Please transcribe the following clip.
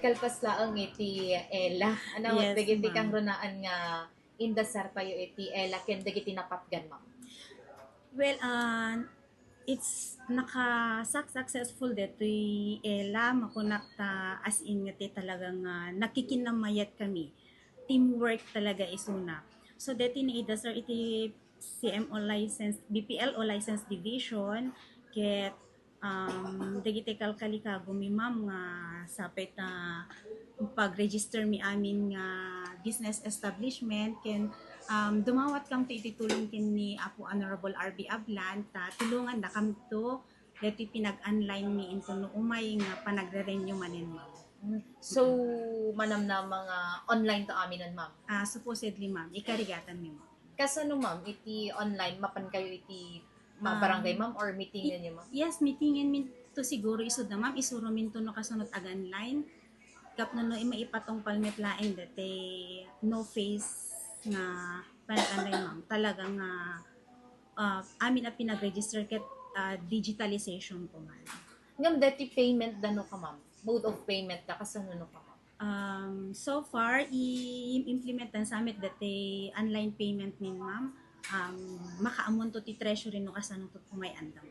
Kalpas laang iti Ella. Ano, Yes, dagiti kang runaan nga indasar payo iti Ella ken dagiti napatgan ma'am. Well, uh, it's naka successful dito Ella makunak ta as in nga ti talagang uh, nakikinamayat kami. Teamwork talaga isuna. So dito ni ida sir iti CMO license BPLO license division ket um, dagiti kalkali ka gumimam nga sapet na pag-register mi amin nga business establishment ken um, dumawat kam ti ititulong kin ni Apo Honorable RB Ablan ta tulungan na kam to dati pinag-online mi into no umay nga panagre-renew manin ma'am. So, manam na mga online to aminan ma'am. Ah, supposedly ma'am, ikarigatan mi ma'am. Kasano ma'am, iti online, mapan kayo iti mga Um, barangay ma'am or meeting ninyo ma'am? Yes, meetingin min to siguro isod na ma'am, isuro min to no kasunod agan line. Kap no no maipatong palmet laing dati no face nga panag-online ma'am. Talagang nga ah, amin at pinag-register ket ah, digitalization po man. Ngam dati payment dano ka ma'am. Mode of payment ka kasano no ka ma'am. Um, so far, i-implementan sa amin dati online payment min ma'am. Um, makaamunto ti treasury no kasano to kumay andam.